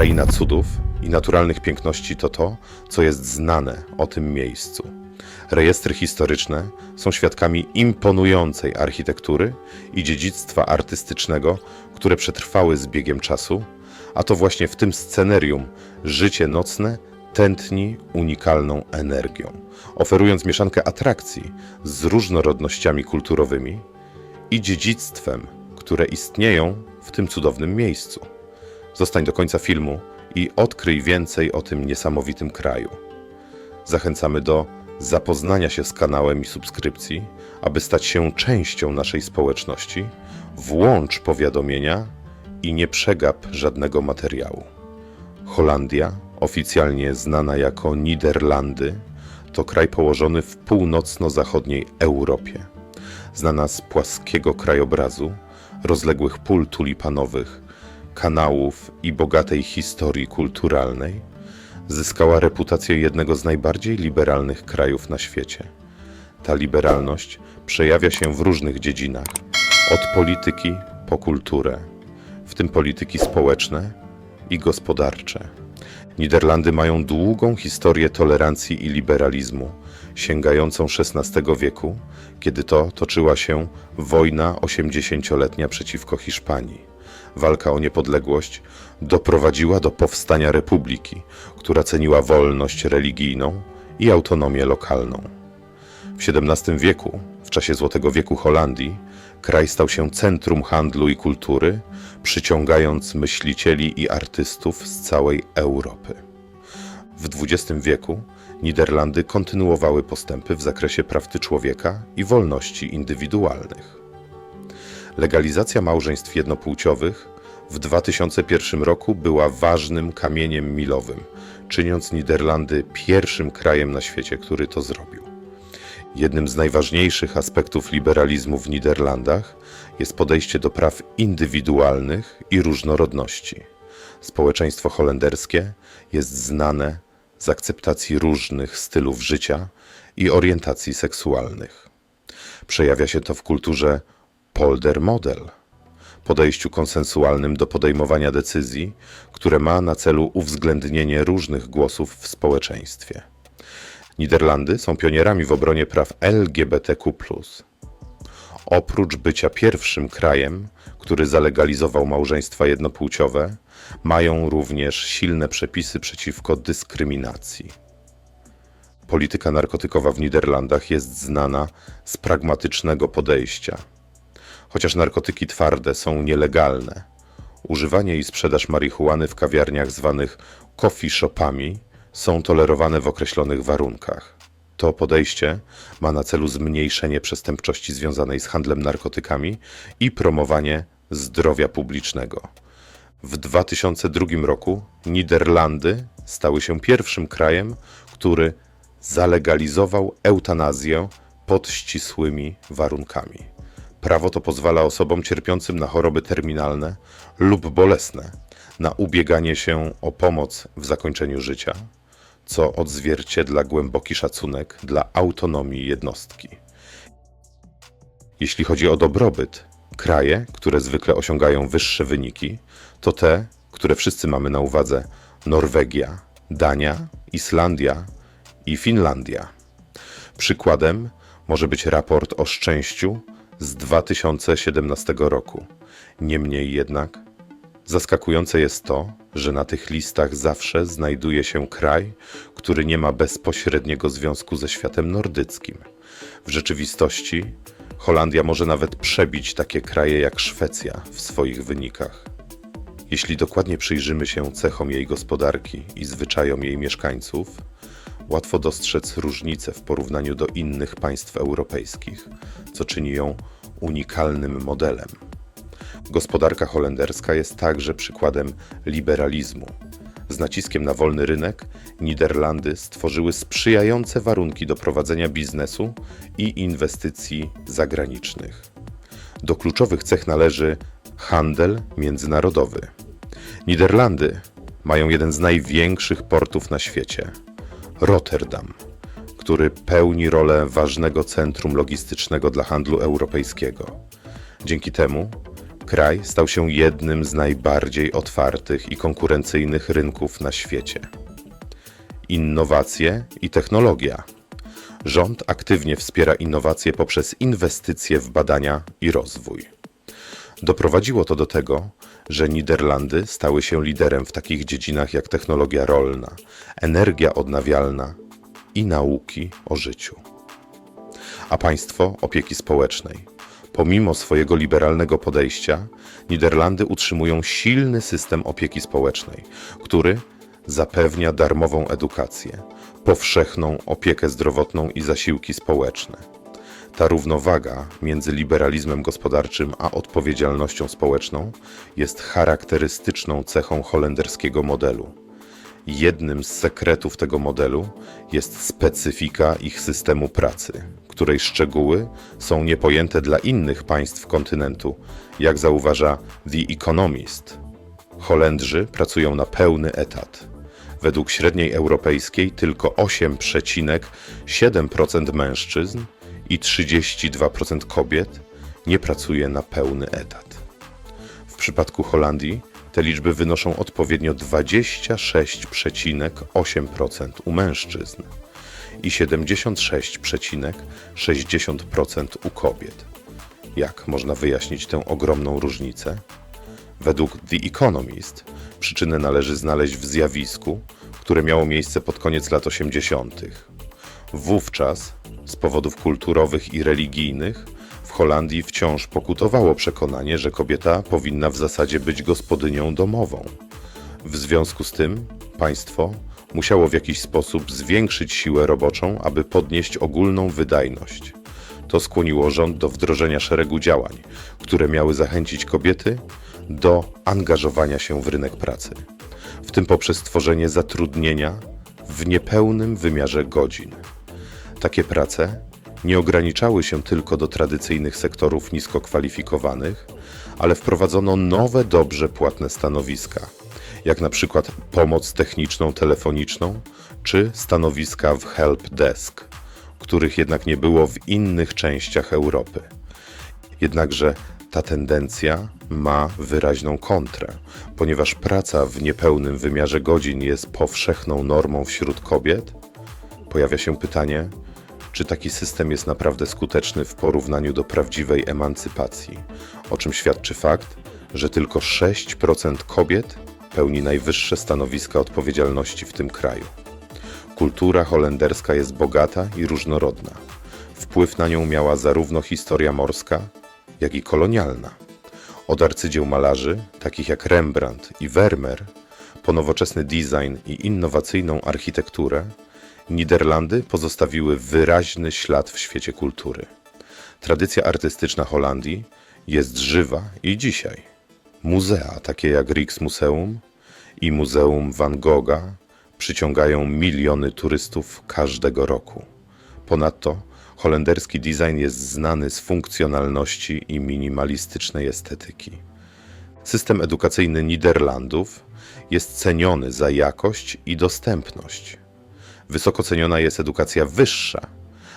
Kraina cudów i naturalnych piękności to to, co jest znane o tym miejscu. Rejestry historyczne są świadkami imponującej architektury i dziedzictwa artystycznego, które przetrwały z biegiem czasu, a to właśnie w tym scenerium życie nocne tętni unikalną energią, oferując mieszankę atrakcji z różnorodnościami kulturowymi i dziedzictwem, które istnieją w tym cudownym miejscu. Zostań do końca filmu i odkryj więcej o tym niesamowitym kraju. Zachęcamy do zapoznania się z kanałem i subskrypcji, aby stać się częścią naszej społeczności. Włącz powiadomienia i nie przegap żadnego materiału. Holandia, oficjalnie znana jako Niderlandy, to kraj położony w północno-zachodniej Europie. Znana z płaskiego krajobrazu, rozległych pól tulipanowych, kanałów i bogatej historii kulturalnej, zyskała reputację jednego z najbardziej liberalnych krajów na świecie. Ta liberalność przejawia się w różnych dziedzinach, od polityki po kulturę, w tym polityki społeczne i gospodarcze. Niderlandy mają długą historię tolerancji i liberalizmu, sięgającą XVI wieku, kiedy to toczyła się wojna osiemdziesięcioletnia przeciwko Hiszpanii. Walka o niepodległość doprowadziła do powstania republiki, która ceniła wolność religijną i autonomię lokalną. W XVII wieku, w czasie Złotego Wieku Holandii, kraj stał się centrum handlu i kultury, przyciągając myślicieli i artystów z całej Europy. W XX wieku Niderlandy kontynuowały postępy w zakresie praw człowieka i wolności indywidualnych. Legalizacja małżeństw jednopłciowych w 2001 roku była ważnym kamieniem milowym, czyniąc Niderlandy pierwszym krajem na świecie, który to zrobił. Jednym z najważniejszych aspektów liberalizmu w Niderlandach jest podejście do praw indywidualnych i różnorodności. Społeczeństwo holenderskie jest znane z akceptacji różnych stylów życia i orientacji seksualnych. Przejawia się to w kulturze poldermodel, podejściu konsensualnym do podejmowania decyzji, które ma na celu uwzględnienie różnych głosów w społeczeństwie. Niderlandy są pionierami w obronie praw LGBTQ. Oprócz bycia pierwszym krajem, który zalegalizował małżeństwa jednopłciowe, mają również silne przepisy przeciwko dyskryminacji. Polityka narkotykowa w Niderlandach jest znana z pragmatycznego podejścia. Chociaż narkotyki twarde są nielegalne, używanie i sprzedaż marihuany w kawiarniach zwanych coffee shopami są tolerowane w określonych warunkach. To podejście ma na celu zmniejszenie przestępczości związanej z handlem narkotykami i promowanie zdrowia publicznego. W 2002 roku Niderlandy stały się pierwszym krajem, który zalegalizował eutanazję pod ścisłymi warunkami. Prawo to pozwala osobom cierpiącym na choroby terminalne lub bolesne na ubieganie się o pomoc w zakończeniu życia, co odzwierciedla głęboki szacunek dla autonomii jednostki. Jeśli chodzi o dobrobyt, kraje, które zwykle osiągają wyższe wyniki, to te, które wszyscy mamy na uwadze: Norwegia, Dania, Islandia i Finlandia. Przykładem może być raport o szczęściu z 2017 roku. Niemniej jednak zaskakujące jest to, że na tych listach zawsze znajduje się kraj, który nie ma bezpośredniego związku ze światem nordyckim. W rzeczywistości Holandia może nawet przebić takie kraje jak Szwecja w swoich wynikach. Jeśli dokładnie przyjrzymy się cechom jej gospodarki i zwyczajom jej mieszkańców, łatwo dostrzec różnice w porównaniu do innych państw europejskich, co czyni ją unikalnym modelem. Gospodarka holenderska jest także przykładem liberalizmu. Z naciskiem na wolny rynek Niderlandy stworzyły sprzyjające warunki do prowadzenia biznesu i inwestycji zagranicznych. Do kluczowych cech należy handel międzynarodowy. Niderlandy mają jeden z największych portów na świecie Rotterdam, który pełni rolę ważnego centrum logistycznego dla handlu europejskiego. Dzięki temu Kraj stał się jednym z najbardziej otwartych i konkurencyjnych rynków na świecie. Innowacje i technologia. Rząd aktywnie wspiera innowacje poprzez inwestycje w badania i rozwój. Doprowadziło to do tego, że Niderlandy stały się liderem w takich dziedzinach jak technologia rolna, energia odnawialna i nauki o życiu. A państwo opieki społecznej. Pomimo swojego liberalnego podejścia, Niderlandy utrzymują silny system opieki społecznej, który zapewnia darmową edukację, powszechną opiekę zdrowotną i zasiłki społeczne. Ta równowaga między liberalizmem gospodarczym a odpowiedzialnością społeczną jest charakterystyczną cechą holenderskiego modelu. Jednym z sekretów tego modelu jest specyfika ich systemu pracy, której szczegóły są niepojęte dla innych państw kontynentu, jak zauważa The Economist. Holendrzy pracują na pełny etat. Według średniej europejskiej tylko 8,7% mężczyzn i 32% kobiet nie pracuje na pełny etat. W przypadku Holandii te liczby wynoszą odpowiednio 26,8% u mężczyzn i 76,60% u kobiet. Jak można wyjaśnić tę ogromną różnicę? Według The Economist przyczynę należy znaleźć w zjawisku, które miało miejsce pod koniec lat 80. Wówczas, z powodów kulturowych i religijnych, w Holandii wciąż pokutowało przekonanie, że kobieta powinna w zasadzie być gospodynią domową. W związku z tym państwo musiało w jakiś sposób zwiększyć siłę roboczą, aby podnieść ogólną wydajność. To skłoniło rząd do wdrożenia szeregu działań, które miały zachęcić kobiety do angażowania się w rynek pracy, w tym poprzez tworzenie zatrudnienia w niepełnym wymiarze godzin. Takie prace nie ograniczały się tylko do tradycyjnych sektorów nisko kwalifikowanych, ale wprowadzono nowe, dobrze płatne stanowiska, jak na przykład pomoc techniczną telefoniczną czy stanowiska w help desk, których jednak nie było w innych częściach Europy. Jednakże ta tendencja ma wyraźną kontrę, ponieważ praca w niepełnym wymiarze godzin jest powszechną normą wśród kobiet. Pojawia się pytanie, czy taki system jest naprawdę skuteczny w porównaniu do prawdziwej emancypacji, o czym świadczy fakt, że tylko 6% kobiet pełni najwyższe stanowiska odpowiedzialności w tym kraju. Kultura holenderska jest bogata i różnorodna. Wpływ na nią miała zarówno historia morska, jak i kolonialna. Od arcydzieł malarzy, takich jak Rembrandt i Vermeer, po nowoczesny design i innowacyjną architekturę, Niderlandy pozostawiły wyraźny ślad w świecie kultury. Tradycja artystyczna Holandii jest żywa i dzisiaj. Muzea takie jak Rijksmuseum i Muzeum Van Gogha przyciągają miliony turystów każdego roku. Ponadto holenderski design jest znany z funkcjonalności i minimalistycznej estetyki. System edukacyjny Niderlandów jest ceniony za jakość i dostępność. Wysoko ceniona jest edukacja wyższa,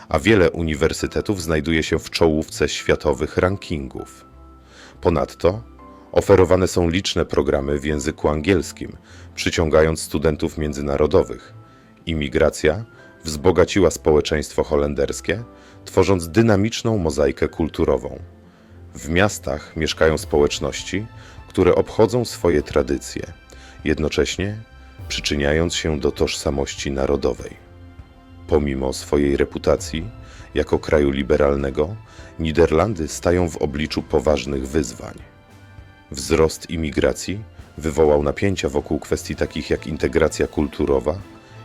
a wiele uniwersytetów znajduje się w czołówce światowych rankingów. Ponadto oferowane są liczne programy w języku angielskim, przyciągając studentów międzynarodowych. Imigracja wzbogaciła społeczeństwo holenderskie, tworząc dynamiczną mozaikę kulturową. W miastach mieszkają społeczności, które obchodzą swoje tradycje, jednocześnie przyczyniając się do tożsamości narodowej. Pomimo swojej reputacji jako kraju liberalnego, Niderlandy stają w obliczu poważnych wyzwań. Wzrost imigracji wywołał napięcia wokół kwestii takich jak integracja kulturowa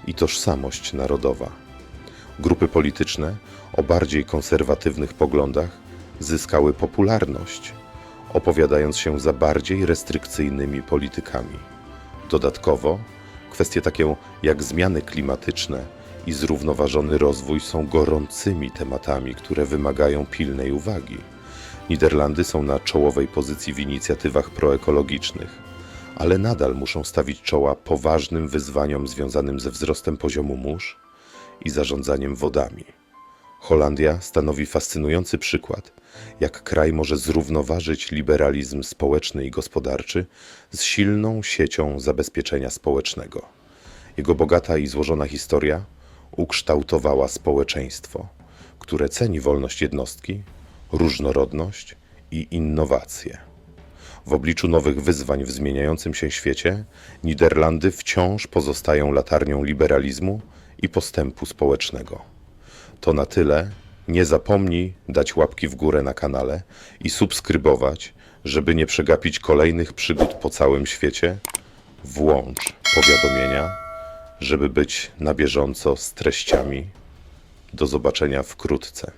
i tożsamość narodowa. Grupy polityczne o bardziej konserwatywnych poglądach zyskały popularność, opowiadając się za bardziej restrykcyjnymi politykami. Dodatkowo, kwestie takie jak zmiany klimatyczne i zrównoważony rozwój są gorącymi tematami, które wymagają pilnej uwagi. Niderlandy są na czołowej pozycji w inicjatywach proekologicznych, ale nadal muszą stawić czoła poważnym wyzwaniom związanym ze wzrostem poziomu mórz i zarządzaniem wodami. Holandia stanowi fascynujący przykład, jak kraj może zrównoważyć liberalizm społeczny i gospodarczy z silną siecią zabezpieczenia społecznego. Jego bogata i złożona historia ukształtowała społeczeństwo, które ceni wolność jednostki, różnorodność i innowacje. W obliczu nowych wyzwań w zmieniającym się świecie, Niderlandy wciąż pozostają latarnią liberalizmu i postępu społecznego. To na tyle. Nie zapomnij dać łapki w górę na kanale i subskrybować, żeby nie przegapić kolejnych przygód po całym świecie. Włącz powiadomienia, żeby być na bieżąco z treściami. Do zobaczenia wkrótce.